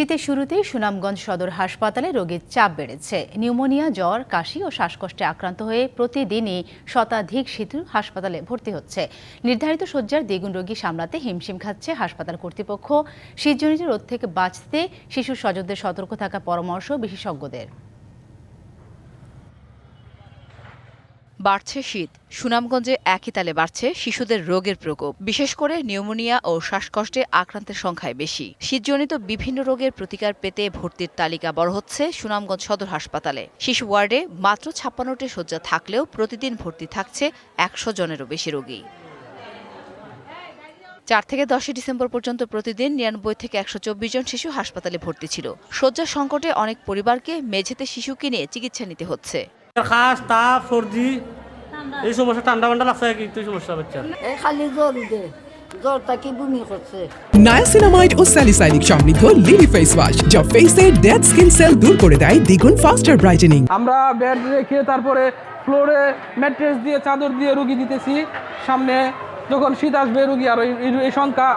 শীতের শুরুতেই সুনামগঞ্জ সদর হাসপাতালে রোগীর চাপ বেড়েছে। নিউমোনিয়া, জ্বর, কাশি ও শ্বাসকষ্টে আক্রান্ত হয়ে প্রতিদিনই শতাধিক শীত হাসপাতালে ভর্তি হচ্ছে। নির্ধারিত শয্যার দ্বিগুণ রোগী সামলাতে হিমশিম খাচ্ছে হাসপাতাল কর্তৃপক্ষ। শীতজনিত রোগ থেকে বাঁচতে শিশু সজনদের সতর্ক থাকা পরামর্শ বিশেষজ্ঞদের। বাড়ছে শীত। সুনামগঞ্জে একই তালে বাড়ছে শিশুদের রোগের প্রকোপ। বিশেষ করে নিউমোনিয়া ও শ্বাসকষ্টে আক্রান্তের সংখ্যায় বেশি। শীতজনিত বিভিন্ন রোগের প্রতিকার পেতে ভর্তির তালিকা বড় হচ্ছে সুনামগঞ্জ সদর হাসপাতালে। শিশু ওয়ার্ডে মাত্র ছাপ্পান্নটি শয্যা থাকলেও প্রতিদিন ভর্তি থাকছে একশো জনেরও বেশি রোগী। চার থেকে দশই ডিসেম্বর পর্যন্ত প্রতিদিন নিরানব্বই থেকে একশো চব্বিশ জন শিশু হাসপাতালে ভর্তি ছিল। শয্যা সংকটে অনেক পরিবারকে মেঝেতে শিশু কিনে চিকিৎসা নিতে হচ্ছে। তাপ, সর্দি এই সমস্যা ঠান্ডা ঠান্ডা লাগছে কিন্তু সমস্যা বাচ্চার এই খালি জ্বর উঠে জ্বরটা কি বমি করছে? নায়াসিনামাইড ও স্যালিসাইনিক সমৃদ্ধ লিলি ফেস ওয়াশ যা ফেসের ডেড স্কিন সেল দূর করে দেয় দ্বিগুণ ফাস্টার ব্রাইটেনিং আমরা বেড রেখে তারপরে ফ্লোরে ম্যাট্রেস দিয়ে চাদর দিয়ে রুগী দিতেছি। সামনে যখন শীত আসবে রুগী আর এই সংখ্যা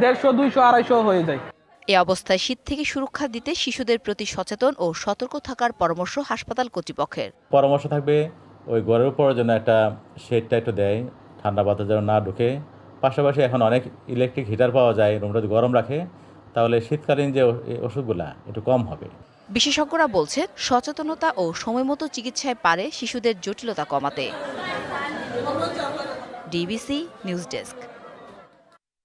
দেড়শো দুইশো আড়াইশো হয়ে যায়। এ অবস্থায় শীত থেকে সুরক্ষা দিতে শিশুদের প্রতি সচেতন ও সতর্ক থাকার পরামর্শ হাসপাতাল কর্তৃপক্ষের। পরামর্শ থাকবে ওই ঘরের উপর যেন একটা শেডটা একটু দেয়, ঠান্ডা বাতাস যেন না ঢুকে। পাশাপাশি এখন অনেক ইলেকট্রিক হিটার পাওয়া যায় রুমটা যদি গরম রাখে, তাহলে শীতকালীন যে ওষুধগুলো ওষুধগুলা একটু কম হবে। বিশেষজ্ঞরা বলছেন, সচেতনতা ও সময়মতো চিকিৎসায় পারে শিশুদের জটিলতা কমাতে। DBC news desk.